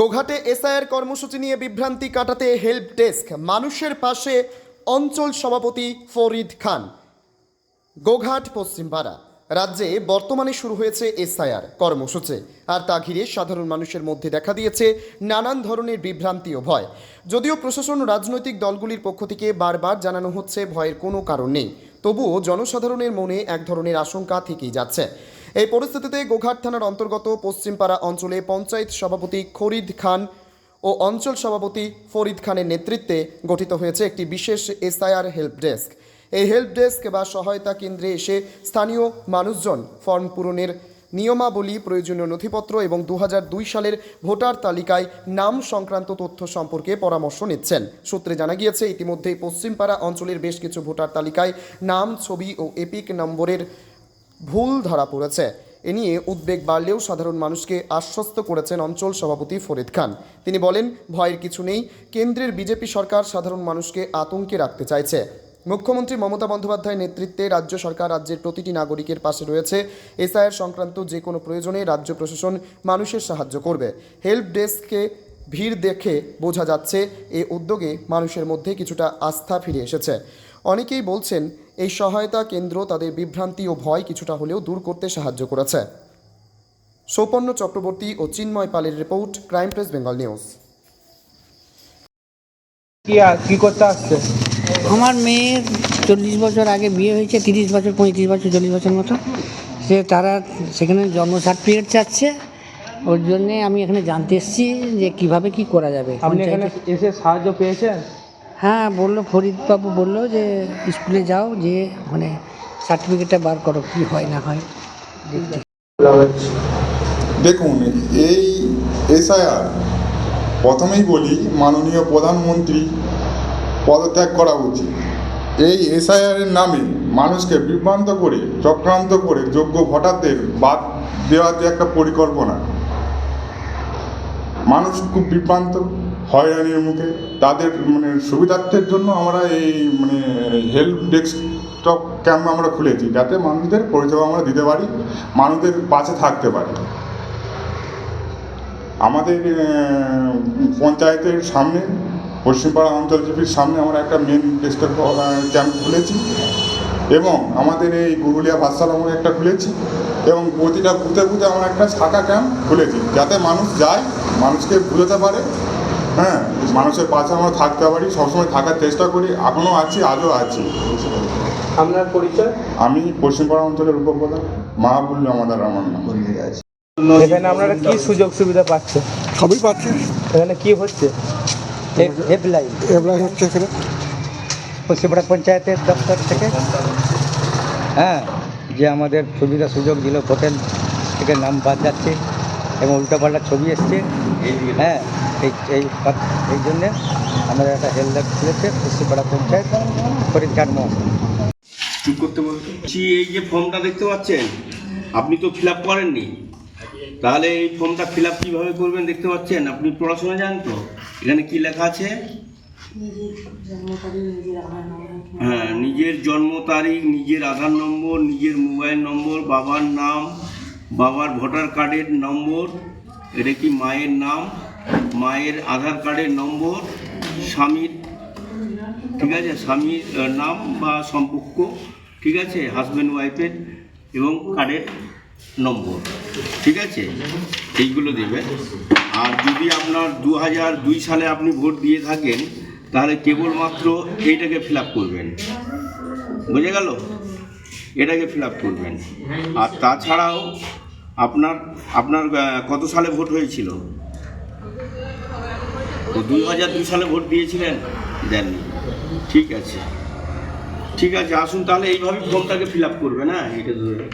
গোঘাটে এসআইয়ের কর্মসূচি নিয়ে বিভ্রান্তি কাটাতে হেল্প ডেস্ক মানুষের পাশে অঞ্চল সভাপতি ফরিদ খান। গোঘাট, পশ্চিমপাড়া রাজ্যে বর্তমানে শুরু হয়েছে এসআইআর কর্মসূচি। আর তা ঘিরে সাধারণ মানুষের মধ্যে দেখা দিয়েছে নানান ধরনের বিভ্রান্তি ও ভয়। যদিও প্রশাসন রাজনৈতিক দলগুলির পক্ষ থেকে বারবার জানানো হচ্ছে, ভয়ের কোনো কারণ নেই। তবুও জনসাধারণের মনে এক ধরনের আশঙ্কা থেকেই যাচ্ছে। এই পরিস্থিতিতে গোঘাট থানার অন্তর্গত পশ্চিমপাড়া অঞ্চলে পঞ্চায়েত সভাপতি খরিদ খান ও অঞ্চল সভাপতি ফরিদ খানের নেতৃত্বে গঠিত হয়েছে একটি বিশেষ এসআইআর হেল্প ডেস্ক। এই হেল্প ডেস্ক বা সহায়তা কেন্দ্রে এসে স্থানীয় মানুষজন ফর্ম পূরণের নিয়মাবলী, প্রয়োজনীয় নথিপত্র এবং দু হাজার দুই সালের ভোটার তালিকায় নাম সংক্রান্ত তথ্য সম্পর্কে পরামর্শ নিচ্ছেন। সূত্রে জানা গিয়েছে, ইতিমধ্যেই পশ্চিমপাড়া অঞ্চলের বেশ কিছু ভোটার তালিকায় নাম, ছবি ও এপিক নম্বরের ভুল ধরা পড়েছে। এ নিয়ে উদ্বেগ বাড়লেও সাধারণ মানুষকে আশ্বস্ত করেছেন অঞ্চল সভাপতি ফরিদ খান। তিনি বলেন, ভয়ের কিছু নেই, কেন্দ্রের বিজেপি সরকার সাধারণ মানুষকে আতঙ্কে রাখতে চাইছে। মুখ্যমন্ত্রী মমতা বন্দ্যোপাধ্যায়ের নেতৃত্বে রাজ্য সরকার রাজ্যের প্রতিটি নাগরিকের পাশে রয়েছে। এসআইয়ের সংক্রান্ত যে কোনো প্রয়োজনে রাজ্য প্রশাসন মানুষের সাহায্য করবে। হেল্প ডেস্ককে ভিড় দেখে বোঝা যাচ্ছে, এ উদ্যোগে মানুষের মধ্যে কিছুটা আস্থা ফিরে এসেছে। অনেকেই বলছেন এই সহায়তা কেন্দ্র তাদের বিভ্রান্তি ও ভয় কিছুটা হলেও দূর করতে সাহায্য করেছে। সৌপর্ণ চক্রবর্তী ও চিন্ময় পালের report crime press Bengal news. কি করতে আসছে? আমার মেয়ের চল্লিশ বছর আগে বিয়ে হয়েছে তিরিশ বছর পঁয়ত্রিশ বছর চল্লিশ বছর মতো। সে তারা সেখানে জন্ম সার্টিফিকেট চাচ্ছে। ওর জন্যে আমি এখানে জানতে এসেছি যে কীভাবে কি করা যাবে। আপনি এখানে এসে সাহায্য পেয়েছেন? হ্যাঁ বলল, ফরিদবাবু বলল যে, স্কুলে যাও যে মানে সার্টিফিকেটটা বার করো, কি হয় না হয়। দেখুন, এই এসআইআর, প্রথমেই বলি, মাননীয় প্রধানমন্ত্রী পদত্যাগ করা উচিত। এই এসআইআরের নামে মানুষকে বিভ্রান্ত করে, চক্রান্ত করে যোগ্য ভোটারদের বাদ দেওয়ার যে একটা পরিকল্পনা, মানুষ খুব বিভ্রান্ত। হয়রানির মুখে। তাদের মানে সুবিধার্থের জন্য আমরা এই মানে হেল্প ডেস্কটপ ক্যাম্প আমরা খুলেছি, যাতে মানুষদের পরিষেবা আমরা দিতে পারি, মানুষদের পাশে থাকতে পারি। আমাদের পঞ্চায়েতের সামনে, পশ্চিমপাড়া অঞ্চল জিপির সামনে আমরা একটা মেন ডেস্কের ক্যাম্প খুলেছি এবং আমাদের এই গুরুলিয়া আমরা একটা খুলেছি এবং প্রতিটা বুথে বুথে আমরা একটা শাখা ক্যাম্প খুলেছি, যাতে মানুষ যায়, মানুষকে বুঝতে পারে হ্যাঁ মানুষের পাশে আমরা থাকতে পারি সবসময় থাকার চেষ্টা করি এখনও আছি আজও আছি। আপনার পরিচয়? আমি পশ্চিমপাড়া অঞ্চলের উপপ্রধান মাহবুল্লাহ আমাদের আমার নাম। এখানে আপনারা কি সুযোগ সুবিধা পাচ্ছেন সবই পাচ্ছে। এখানে কি হচ্ছে? হেল্পলাইন এবার হচ্ছে এখানে। পশ্চিমপাড়া পঞ্চায়েতের দপ্তর থেকে? হ্যাঁ যে আমাদের সুবিধা সুযোগ দিল ভোটের থেকে নাম বাদ যাচ্ছে এবং উল্টোপাল্টা ছবি এসছে। হ্যাঁ এই এই এই জন্যে আমাদের একটা হেলথ খুলেছে পশ্চিমপাড়া পঞ্চায়েত ফরিদ খান মহকুমা চুপ করতে বলছি, এই যে ফর্মটা দেখতে পাচ্ছেন আপনি তো ফিল আপ করেননি। তাহলে এই ফর্মটা ফিল আপ কীভাবে করবেন দেখতে পাচ্ছেন? আপনি পড়াশোনা জানেন তো? এখানে কি লেখা আছে? হ্যাঁ নিজের জন্ম তারিখ নিজের আধার নম্বর নিজের মোবাইল নম্বর বাবার নাম বাবার ভোটার কার্ডের নম্বর এটা কি মায়ের নাম? মায়ের আধার কার্ডের নম্বর, স্বামীর, ঠিক আছে, স্বামীর নাম বা সম্পর্ক, ঠিক আছে হাজব্যান্ড ওয়াইফের এবং কার্ডের নম্বর, ঠিক আছে? এইগুলো দেবেন আর যদি আপনার দু হাজার দুই সালে আপনি ভোট দিয়ে থাকেন, তাহলে কেবলমাত্র এইটাকে ফিল আপ করবেন। বুঝে গেল? এটাকে ফিল আপ করবেন। আর তাছাড়াও আপনার আপনার কত সালে ভোট হয়েছিল? তো দুই হাজার দুই সালে ভোট দিয়েছিলেন? দেননি ঠিক আছে। ঠিক আছে, আসুন তাহলে এইভাবেই ফর্মটাকে ফিল আপ করবে না? এটা ধরে